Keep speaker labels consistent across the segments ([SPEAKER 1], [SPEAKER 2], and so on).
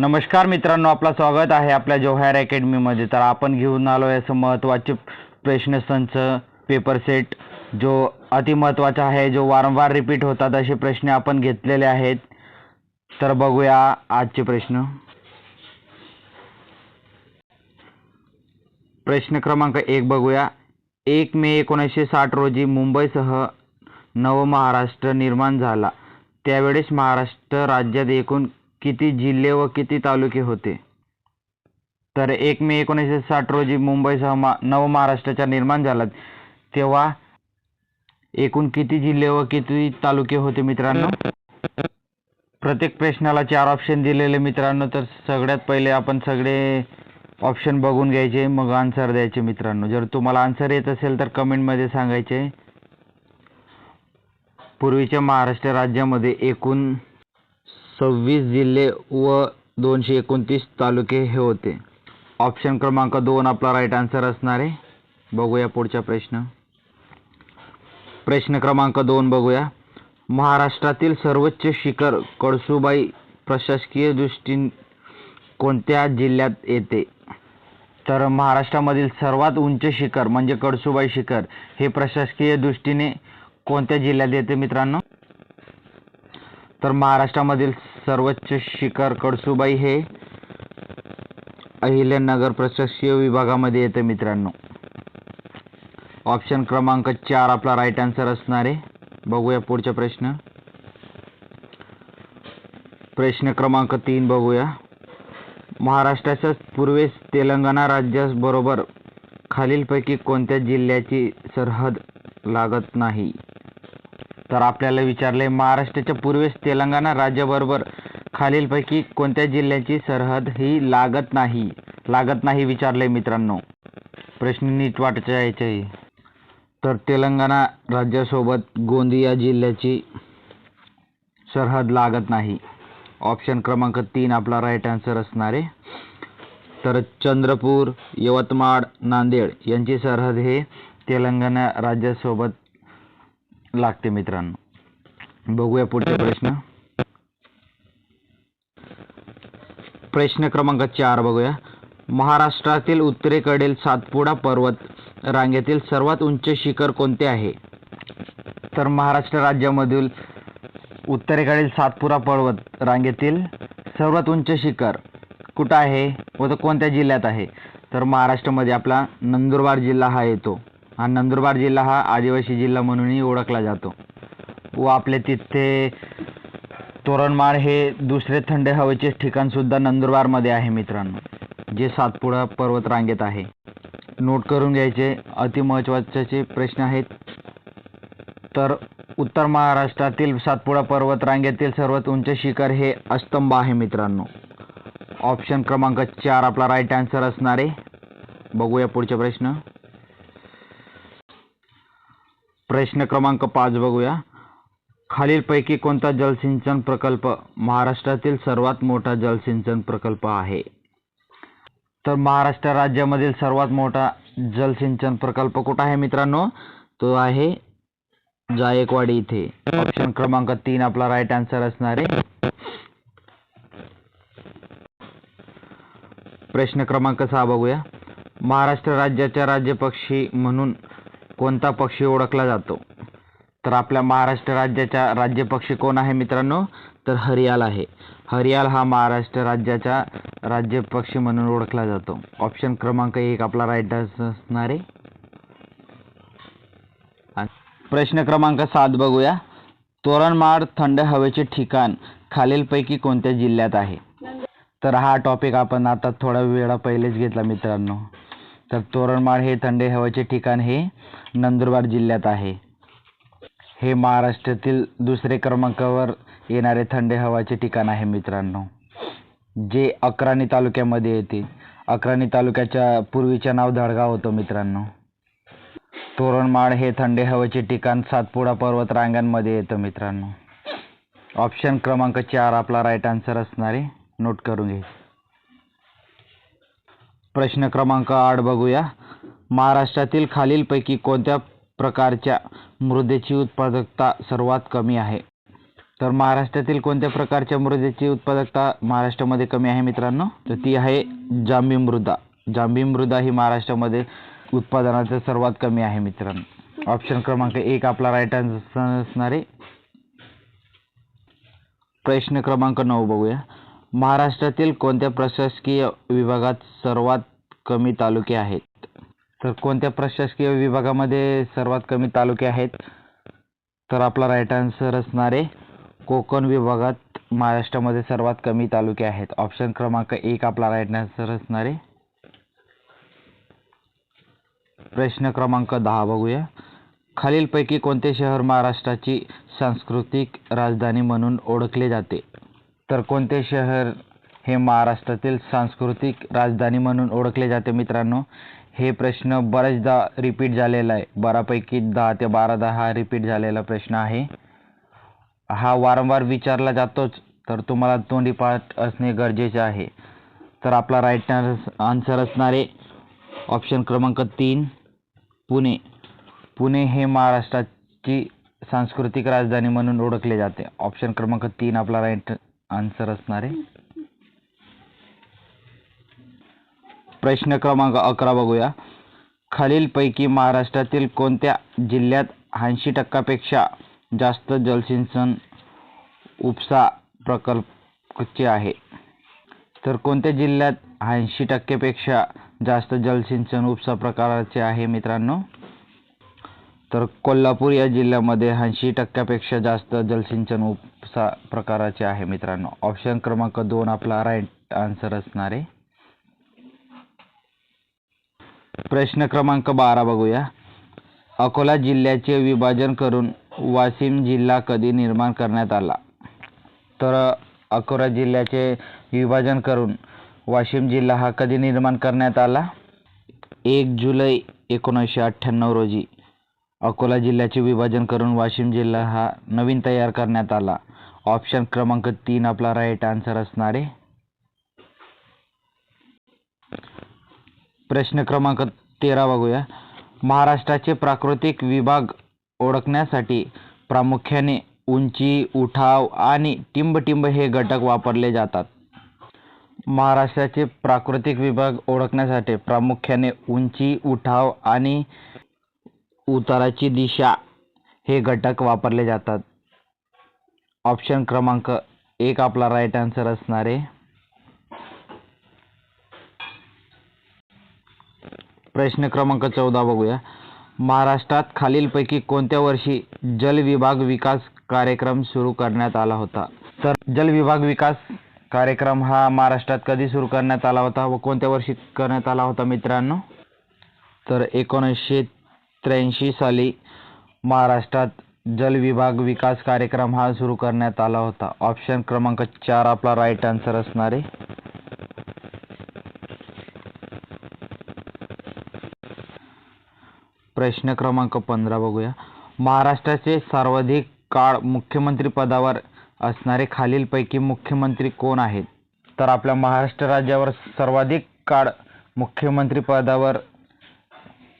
[SPEAKER 1] नमस्कार मित्रांनो आपलं स्वागत आहे आपल्या जोहार अकॅडमीमध्ये. तर आपण घेऊन आलो आहे असं महत्त्वाचे प्रश्नसंच पेपर सेट जो अतिमहत्त्वाचा आहे जो वारंवार रिपीट होतात असे प्रश्न आपण घेतलेले आहेत. तर बघूया आजचे प्रश्न. प्रश्न क्रमांक एक बघूया. एक मे एकोणीसशे साठ रोजी मुंबईसह नवमहाराष्ट्र निर्माण झाला. त्यावेळेस महाराष्ट्र राज्यात एकूण किती जिल्हे व किती तालुके होते? तर एक मे एकोणीसशे साठ रोजी मुंबईसह मा नवमहाराष्ट्राचा निर्माण झाला तेव्हा एकूण किती जिल्हे व किती तालुके होते मित्रांनो? प्रत्येक प्रश्नाला चार ऑप्शन दिलेले मित्रांनो तर सगळ्यात पहिले आपण सगळे ऑप्शन बघून घ्यायचे मग आन्सर द्यायचे मित्रांनो. जर तुम्हाला आन्सर येत असेल तर कमेंटमध्ये सांगायचे. पूर्वीच्या महाराष्ट्र राज्यामध्ये एकूण सव्वीस जिल्हे व दोनशे एकोणतीस तालुके हे होते. ऑप्शन क्रमांक दोन आपला राईट आन्सर असणार आहे. बघूया पुढचा प्रश्न. प्रश्न क्रमांक दोन बघूया. महाराष्ट्रातील सर्वोच्च शिखर कळसुबाई प्रशासकीय दृष्टी कोणत्या जिल्ह्यात येते? तर महाराष्ट्रामधील सर्वात उंच शिखर म्हणजे कळसुबाई शिखर हे प्रशासकीय दृष्टीने कोणत्या जिल्ह्यात येते मित्रांनो? तर महाराष्ट्रामधील सर्वोच्च शिखर कडसुबाई हे अहिल्यानगर प्रशासकीय विभागामध्ये येते मित्रांनो. ऑप्शन क्रमांक चार आपला राईट आन्सर असणार आहे. बघूया पुढचा प्रश्न. प्रश्न क्रमांक तीन बघूया. महाराष्ट्राच्या पूर्वेस तेलंगणा राज्याबरोबर खालीलपैकी कोणत्या जिल्ह्याची सरहद लागत नाही? तर आपल्याला विचारले महाराष्ट्राच्या पूर्वेस तेलंगणा राज्याबरोबर खालीलपैकी कोणत्या जिल्ह्याची सरहद ही लागत नाही? लागत नाही विचारले मित्रांनो. प्रश्न नीट वाटायचे यायचे तर तेलंगणा राज्यासोबत गोंदिया जिल्ह्याची सरहद लागत नाही. ऑप्शन क्रमांक तीन आपला राईट आन्सर असणार आहे. तर चंद्रपूर यवतमाळ नांदेड यांची सरहद हे तेलंगणा राज्यासोबत लागते मित्रांनो. बघूया पुढचा प्रश्न. प्रश्न क्रमांक चार बघूया. महाराष्ट्रातील उत्तरेकडील सातपुडा पर्वत रांगेतील सर्वात उंच शिखर कोणते आहे? तर महाराष्ट्र राज्यामधील उत्तरेकडील सातपुडा पर्वत रांगेतील सर्वात उंच शिखर कुठं आहे व तो कोणत्या जिल्ह्यात आहे? तर महाराष्ट्रामध्ये आपला नंदुरबार जिल्हा हा येतो. हा नंदुरबार जिल्हा हा आदिवासी जिल्हा म्हणूनही ओळखला जातो. व आपले तिथे तोरणमाळ हे दुसरे थंड हवेचे ठिकाणसुद्धा नंदुरबारमध्ये आहे मित्रांनो जे सातपुडा पर्वत रांगेत आहे. नोट करून घ्यायचे अतिमहत्त्वाचे प्रश्न आहेत. तर उत्तर महाराष्ट्रातील सातपुडा पर्वत रांगेतील सर्वात उंच शिखर हे अस्तंभ आहे मित्रांनो. ऑप्शन क्रमांक चार आपला राईट आन्सर असणारे बघूया पुढचा प्रश्न. प्रश्न क्रमांक पाच बघूया. खालीलपैकी कोणता जलसिंचन प्रकल्प महाराष्ट्रातील सर्वात मोठा जलसिंचन प्रकल्प आहे? तर महाराष्ट्र राज्यामधील सर्वात मोठा जलसिंचन प्रकल्प कुठं आहे मित्रांनो? तो आहे जायकवाडी इथे. ऑप्शन क्रमांक तीन आपला राईट आन्सर असणार आहे. प्रश्न क्रमांक सहा बघूया. महाराष्ट्र राज्याच्या राज्यपक्षी म्हणून कोणता पक्षी ओळखला जातो? तर आपल्या महाराष्ट्र राज्याचा राज्य पक्षी कोण आहे मित्रांनो? तर हरियाल आहे. हरियाल हा महाराष्ट्र राज्याचा राज्य पक्षी म्हणून ओळखला जातो. ऑप्शन क्रमांक एक आपला राईट असणार आहे. प्रश्न क्रमांक सात बघूया. तोरणमाळ थंड हवेचे ठिकाण खालीलपैकी कोणत्या जिल्ह्यात आहे? तर हा टॉपिक आपण आता थोडा वेळा पहिलेच घेतला मित्रांनो. तर तोरणमाळ हे थंड हवेचे ठिकाण हे नंदुरबार जिल्ह्यात आहे. हे महाराष्ट्रातील दुसरे क्रमांकावर येणारे थंड हवाचे ठिकाण आहे मित्रांनो. जे अक्राणी तालुक्यामध्ये येते. अक्राणी तालुक्याच्या पूर्वीचे नाव धडगाव होतं मित्रांनो. तोरणमाळ हे थंड हवेचे ठिकाण सातपुडा पर्वत रांगांमध्ये येतं मित्रांनो. ऑप्शन क्रमांक चार आपला राईट आन्सर असणारे नोट करून घे. प्रश्न क्रमांक आठ बघूया. महाराष्ट्रातील खालीलपैकी कोणत्या प्रकारच्या मृदेची उत्पादकता सर्वात कमी आहे. तर महाराष्ट्रातील कोणत्या प्रकारच्या मृदेची उत्पादकता महाराष्ट्रामध्ये कमी आहे मित्रांनो? तर ती आहे जांभी मृदा. जांभी मृदा ही महाराष्ट्रामध्ये उत्पादनाचं सर्वात कमी आहे मित्रांनो. ऑप्शन क्रमांक एक आपला राईट आन्सर असणार आहे प्रश्न क्रमांक नऊ बघूया. महाराष्ट्रातील कोणत्या प्रशासकीय विभागात सर्वात कमी तालुके आहेत? तर कोणत्या प्रशासकीय विभागामध्ये सर्वात कमी तालुके आहेत? तर आपला राईट आन्सर असणार आहे कोकण विभागात महाराष्ट्रामध्ये सर्वात कमी तालुके आहेत. ऑप्शन क्रमांक एक आपला राईट आन्सर असणार आहे. प्रश्न क्रमांक दहा बघूया. खालीलपैकी कोणते शहर महाराष्ट्राची सांस्कृतिक राजधानी म्हणून ओळखले जाते? तर कोणते शहर हे महाराष्ट्रातील सांस्कृतिक राजधानी म्हणून ओळखले जाते मित्रांनो? हे प्रश्न बऱ्याचदा रिपीट झालेला आहे. बऱ्यापैकी दहा ते बारादा हा रिपीट झालेला प्रश्न आहे. हा वारंवार विचारला जातोच तर तुम्हाला तोंडी पाठ असणे गरजेचे आहे. तर आपला राईट आन्सर असणारे ऑप्शन क्रमांक तीन पुणे. पुणे हे महाराष्ट्राची सांस्कृतिक राजधानी म्हणून ओळखले जाते. ऑप्शन क्रमांक तीन आपला राईट आन्सर असणारे प्रश्न क्रमांक अकरा बघूया. खालीलपैकी महाराष्ट्रातील कोणत्या जिल्ह्यात ऐंशी टक्क्यापेक्षा जास्त जलसिंचन उपसा प्रकल्पचे आहे? तर कोणत्या जिल्ह्यात ऐंशी टक्केपेक्षा जास्त जलसिंचन उपसा प्रकाराचे आहे मित्रांनो? तर कोल्हापूर या जिल्ह्यामध्ये ऐंशी टक्क्यापेक्षा जास्त जलसिंचन उपसा प्रकाराचे आहे मित्रांनो. ऑप्शन क्रमांक दोन आपला राईट आन्सर असणार आहे. प्रश्न क्रमांक बारा बघूया. अकोला जिल्ह्याचे विभाजन करून वाशिम जिल्हा कधी निर्माण करण्यात आला? तर अकोला जिल्ह्याचे विभाजन करून वाशिम जिल्हा हा कधी निर्माण करण्यात आला? एक जुलै एकोणीसशे अठ्ठ्याण्णव रोजी अकोला जिल्ह्याचे विभाजन करून वाशिम जिल्हा हा नवीन तयार करण्यात आला. ऑप्शन क्रमांक तीन आपला राईट आन्सर असणार आहे. प्रश्न क्रमांक तेरा बघूया. महाराष्ट्राचे प्राकृतिक विभाग ओळखण्यासाठी प्रामुख्याने उंची उठाव आणि टिंबटिंब हे घटक वापरले जातात. महाराष्ट्राचे प्राकृतिक विभाग ओळखण्यासाठी प्रामुख्याने उंची उठाव आणि उताराची दिशा हे घटक वापरले जातात. ऑप्शन क्रमांक एक आपला राईट आन्सर असणार आहे. प्रश्न क्रमांक चौदा बघूया. महाराष्ट्रात खालीलपैकी कोणत्या वर्षी जल विभाग विकास कार्यक्रम सुरू करण्यात आला होता? तर जल विभाग विकास कार्यक्रम हा महाराष्ट्रात कधी सुरू करण्यात आला होता व कोणत्या वर्षी करण्यात आला होता मित्रांनो? तर एकोणीसशे त्र्याऐंशी साली महाराष्ट्रात जल विभाग विकास कार्यक्रम हा सुरू करण्यात आला होता. ऑप्शन क्रमांक चार आपला राईट आन्सर असणार आहे. प्रश्न क्रमांक पंधरा बघूया. महाराष्ट्राचे सर्वाधिक काळ मुख्यमंत्री पदावर असणारे खालीलपैकी मुख्यमंत्री कोण आहेत? तर आपल्या महाराष्ट्र राज्यावर सर्वाधिक काळ मुख्यमंत्री पदावर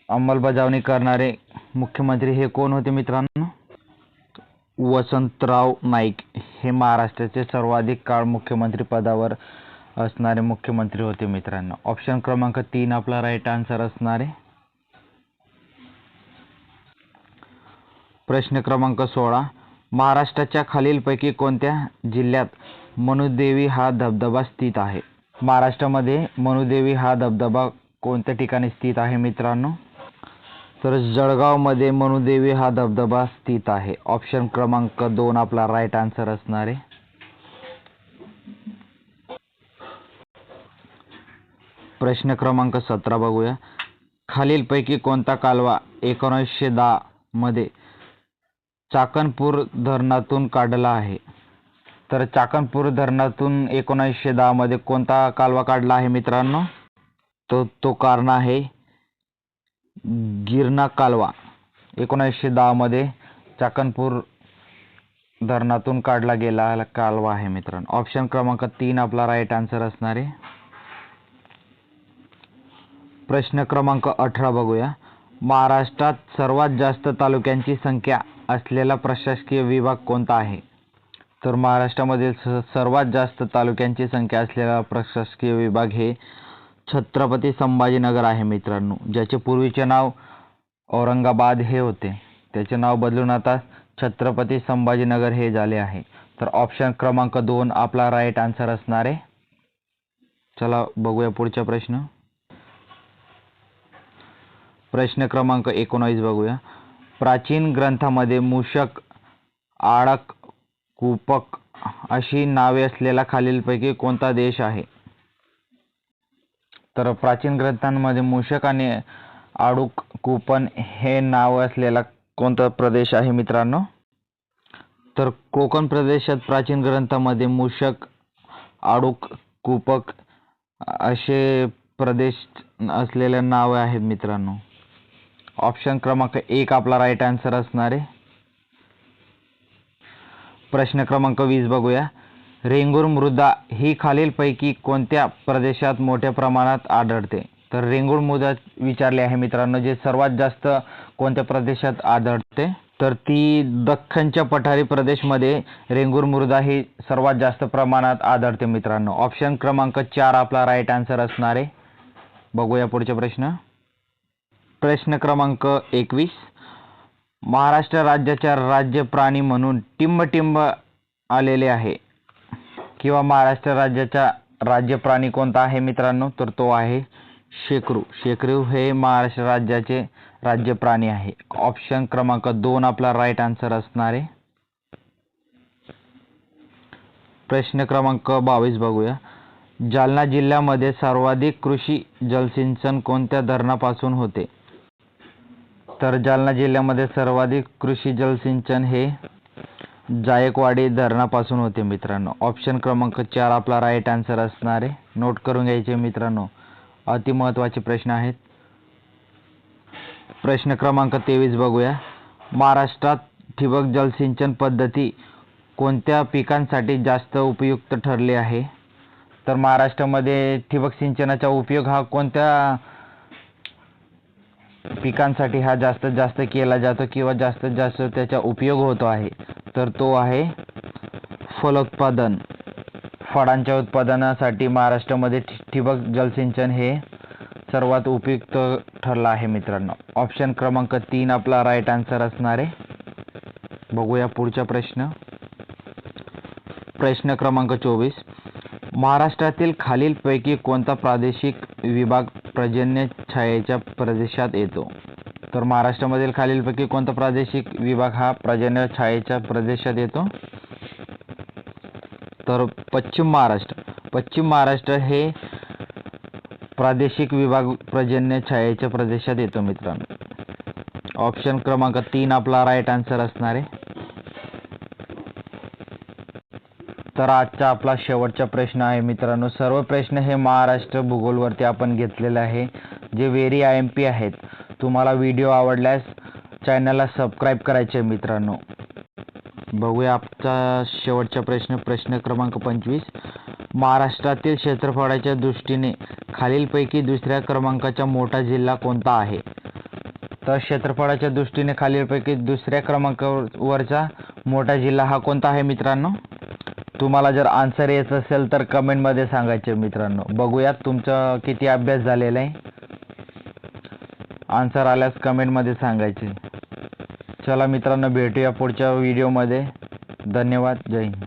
[SPEAKER 1] अंमलबजावणी करणारे मुख्यमंत्री हे कोण होते मित्रांनो? वसंतराव नाईक हे महाराष्ट्राचे सर्वाधिक काळ मुख्यमंत्री पदावर असणारे मुख्यमंत्री होते मित्रांनो. ऑप्शन क्रमांक तीन आपला राईट आन्सर असणार आहे प्रश्न क्रमांक सोळा. महाराष्ट्राच्या खालीलपैकी कोणत्या जिल्ह्यात मनुदेवी हा धबधबा स्थित आहे? महाराष्ट्रामध्ये मनुदेवी हा धबधबा कोणत्या ठिकाणी स्थित आहे मित्रांनो? तर जळगावमध्ये मनुदेवी हा धबधबा स्थित आहे. ऑप्शन क्रमांक दोन आपला राईट आन्सर असणार आहे. प्रश्न क्रमांक सतरा बघूया. खालीलपैकी कोणता कालवा एकोणीसशे दहामध्ये चाकणपूर धरणातून काढला आहे. तर चाकणपूर धरणातून एकोणीसशे दहामध्ये कोणता कालवा काढला आहे मित्रांनो? तो तो कारण आहे गिरणा कालवा. एकोणीसशे दहामध्ये चाकणपूर धरणातून काढला गेला कालवा आहे मित्रांनो. ऑप्शन क्रमांक तीन आपला राईट आन्सर असणार आहे. प्रश्न क्रमांक अठरा बघूया. महाराष्ट्रात सर्वात जास्त तालुक्यांची संख्या असलेला प्रशासकीय विभाग कोणता आहे? तर महाराष्ट्रामधील स सर्वात जास्त तालुक्यांची संख्या असलेला प्रशासकीय विभाग हे छत्रपती संभाजीनगर आहे मित्रांनो ज्याचे पूर्वीचे नाव औरंगाबाद हे होते. त्याचे नाव बदलून आता छत्रपती संभाजीनगर हे झाले आहे. तर ऑप्शन क्रमांक दोन आपला राईट आन्सर असणार आहे. चला बघूया पुढचा प्रश्न. प्रश्न क्रमांक एकोणावीस बघूया. प्राचीन ग्रंथामध्ये मूषक आडक कूपक अशी नावे असलेला खालीलपैकी कोणता देश आहे? तर प्राचीन ग्रंथांमध्ये मूषक आणि आडूक कूपन हे नाव असलेला कोणता प्रदेश आहे मित्रांनो? तर कोकण प्रदेशात प्राचीन ग्रंथामध्ये मूषक आडूक कूपक असे प्रदेश असलेले नावे आहेत मित्रांनो. ऑप्शन क्रमांक एक आपला राईट आन्सर असणार आहे. प्रश्न क्रमांक वीस बघूया. रेंगूर मृदा ही खालीलपैकी कोणत्या प्रदेशात मोठ्या प्रमाणात आढळते? तर रेंगूर मृदा विचारली आहे मित्रांनो जे सर्वात जास्त कोणत्या प्रदेशात आढळते? तर ती दख्खनच्या पठारी प्रदेशमध्ये रेंगूर मृदा ही सर्वात जास्त प्रमाणात आढळते मित्रांनो. ऑप्शन क्रमांक चार आपला राईट आन्सर असणार आहे. बघूया पुढचे प्रश्न. प्रश्न क्रमांक एकवीस. महाराष्ट्र राज्याच्या राज्य प्राणी म्हणून टिंबटिंब आलेले आहे. किंवा महाराष्ट्र राज्याचा राज्य प्राणी कोणता आहे मित्रांनो? तर तो आहे शेकरू. शेकरू हे महाराष्ट्र राज्याचे राज्य प्राणी आहे. ऑप्शन क्रमांक दोन आपला राईट आन्सर असणार आहे. प्रश्न क्रमांक बावीस बघूया. जालना जिल्ह्यामध्ये सर्वाधिक कृषी जलसिंचन कोणत्या धरणापासून होते? तर जालना जिल्ह्यामध्ये सर्वाधिक कृषी जलसिंचन हे जायकवाडी धरणापासून होते मित्रांनो. ऑप्शन क्रमांक चार आपला राईट आन्सर असणार आहे. नोट करून घ्यायचे मित्रांनो. अतिमहत्त्वाचे प्रश्न आहेत. प्रश्न क्रमांक तेवीस बघूया. महाराष्ट्रात ठिबक जलसिंचन पद्धती कोणत्या पिकांसाठी जास्त उपयुक्त ठरली आहे? तर महाराष्ट्रामध्ये ठिबक सिंचनाचा उपयोग हा कोणत्या पिकांसाठी हा जास्तीत जास्त केला जातो किंवा जास्तीत जास्त त्याचा उपयोग होतो आहे. तर तो आहे फलोत्पादन. फळांच्या उत्पादनासाठी महाराष्ट्रामध्ये ठिबक जलसिंचन हे सर्वात उपयुक्त ठरलं आहे मित्रांनो. ऑप्शन क्रमांक तीन आपला राईट आन्सर असणार आहे. बघूया पुढचा प्रश्न. प्रश्न क्रमांक चोवीस. महाराष्ट्रातील खालीलपैकी कोणता प्रादेशिक विभाग पर्जन्य छायेच्या प्रदेशात येतो. तर महाराष्ट्रामधील खालीलपैकी कोणता प्रादेशिक विभाग हा पर्जन्य छायेच्या प्रदेशात येतो? तर पश्चिम महाराष्ट्र. पश्चिम महाराष्ट्र हे प्रादेशिक विभाग पर्जन्य छायेच्या प्रदेशात येतो मित्रांनो. ऑप्शन क्रमांक तीन आपला राईट आन्सर असणार आहे. तर आजचा आपला शेवटचा प्रश्न आहे मित्रांनो. सर्व प्रश्न हे महाराष्ट्र भूगोलवरती आपण घेतलेले आहे. जे व्हेरी आय एम पी आहेत तुम्हाला व्हिडिओ आवडल्यास चॅनलला सबस्क्राईब करायचे मित्रांनो. बघूया आपचा शेवटचा प्रश्न प्रश्न क्रमांक पंचवीस. महाराष्ट्रातील क्षेत्रफळाच्या दृष्टीने खालीलपैकी दुसऱ्या क्रमांकाचा मोठा जिल्हा कोणता आहे? तर क्षेत्रफळाच्या दृष्टीने खालीलपैकी दुसऱ्या क्रमांकावरचा मोठा जिल्हा हा कोणता आहे मित्रांनो? तुम्हाला जर आन्सर येत असेल तर कमेंटमध्ये सांगायचे मित्रांनो. बघूयात तुमचा किती अभ्यास झालेला आहे. आन्सर आल्यास कमेंटमध्ये सांगायचे. चला मित्रांनो भेटूया पुढच्या व्हिडिओमध्ये धन्यवाद. जय हिंद.